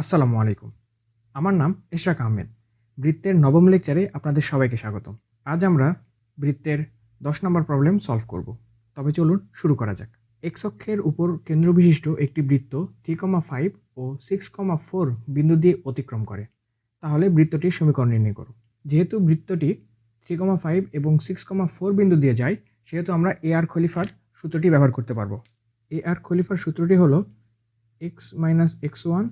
আসসালামু আলাইকুম। আমার নাম ইশরাক আহমেদ। বৃত্তের নবম লেকচারে আপনাদের সবাইকে স্বাগতম। আজ আমরা বৃত্তের দশ নম্বর প্রবলেম সলভ করব। তবে চলুন শুরু করা যাক। এক্স অক্ষের উপর কেন্দ্রবিশিষ্ট একটি বৃত্ত থ্রি কমা ফাইভ ও সিক্স কমা ফোর বিন্দু দিয়ে অতিক্রম করে। তাহলে বৃত্তটির সমীকরণ নির্ণয় করো। যেহেতু বৃত্তটি থ্রি কমা ফাইভ এবং সিক্স কমা ফোর বিন্দু দিয়ে যায়, সেহেতু আমরা এ আর খলিফার সূত্রটি ব্যবহার করতে পারব। এ আর খলিফার সূত্রটি হলো x minus x one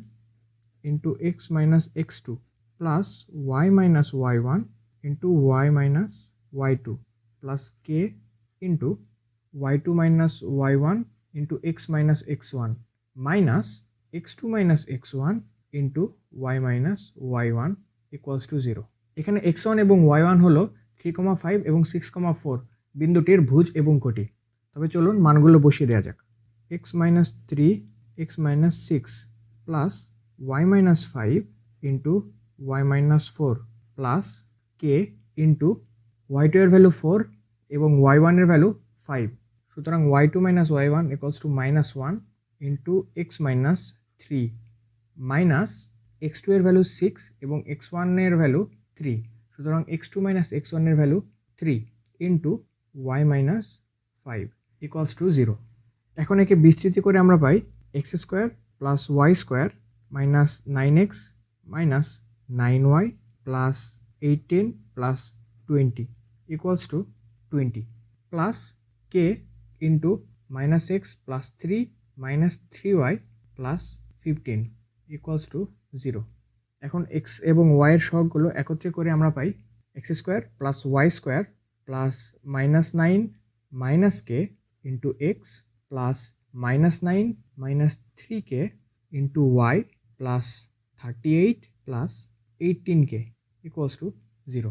into x minus x2 plus y minus y1 into y minus y2 plus k into y2 minus y1 into x minus x1 minus x2 minus x1 into y minus y1 equals to 0 এখানে x1 এবং y1 হলো three comma five এবং six comma four বিন্দুটির ভুজ এবং কোটি তবে চলুন মানগুলো বসিয়ে দেওয়া যাক x minus three x minus six plus y minus 5 into y minus 4 plus k into y two এর ভ্যালু ফোর এবং ওয়াই ওয়ানের ভ্যালু ফাইভ সুতরাং y two minus y one equals to minus one into x minus three minus x two এর value six এবং x ওয়ানের value three সুতরাং x two minus x ওয়ানের value three into y minus five equals to zero এখন একে বিস্তৃতি করে আমরা পাই x square plus y square minus nine x minus nine y plus eighteen plus twenty equals to twenty plus k into minus x plus three minus three y plus fifteen equals to zero এখন x এবং ওয়াইয়ের সহগগুলো একত্রে করে আমরা পাই x square plus y square plus minus nine minus k into x plus minus nine minus three k into y plus thirty eight plus eighteen k equals to zero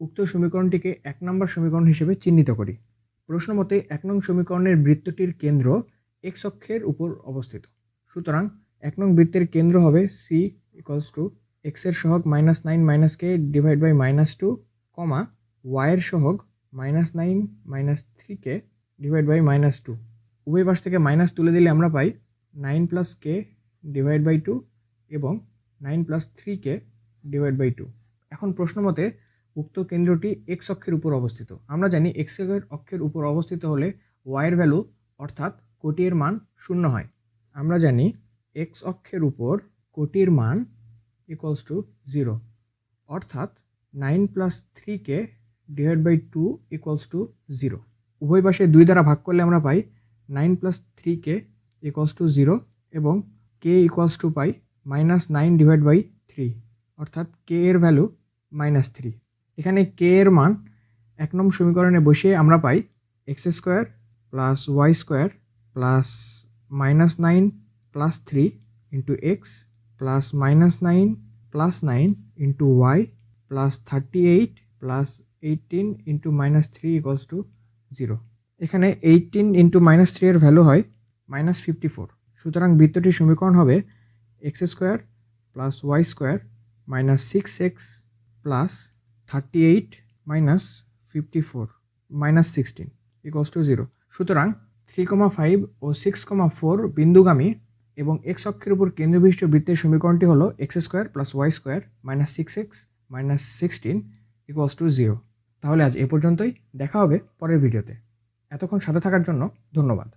উক্ত সমীকরণটিকে এক নম্বর সমীকরণ হিসেবে চিহ্নিত করি। প্রশ্ন মতে এক নং সমীকরণের বৃত্তটির কেন্দ্র এক্স অক্ষের উপর অবস্থিত। সুতরাং এক নং বৃত্তের কেন্দ্র হবে সি ইকুয়ালস টু এক্সের সহগ minus nine minus k divide by minus two comma ওয়াইয়ের সহগ minus nine minus three k divide by minus two উভয় পাশ থেকে মাইনাস তুলে দিলে আমরা পাই nine plus k divide by two এবং nine plus three k divide by two. এখন প্রশ্ন মতে উক্ত কেন্দ্রটি এক্স অক্ষের উপর অবস্থিত। আমরা জানি এক্স অক্ষের উপর অবস্থিত হলে ওয়াইয়ের ভ্যালু অর্থাৎ কোটির মান শূন্য হয়। আমরা জানি এক্স অক্ষের উপর কোটির মান ইকুয়ালস টু জিরো অর্থাৎ nine plus three k divide by two equals to zero উভয় পাশে দুই দ্বারা ভাগ করলে আমরা পাই nine plus three k equals to zero এবং k equals to pi minus nine divide by three অর্থাৎ কে এর ভ্যালু মাইনাস থ্রি এখানে কে এর মান এক নম্বর সমীকরণে বসিয়ে আমরা পাই x square plus y square plus minus nine plus three into x plus minus nine plus nine into y plus thirty eight plus eighteen into minus three equals to zero এখানে eighteen into minus three এর value হয় minus fifty four সুতরাং বৃত্তটির সমীকরণ হবে x square plus y square minus six x plus thirty eight minus fifty four minus sixteen equals to zero সুতরাং three comma five ও six comma four বিন্দুগামী এবং এক্স অক্ষের উপর কেন্দ্রবিশিষ্ট বৃত্তের সমীকরণটি হলো x square plus y square minus six x minus sixteen equals to zero তাহলে আজ এ পর্যন্তই, দেখা হবে পরের ভিডিওতে। এতক্ষণ সাথে থাকার জন্য ধন্যবাদ।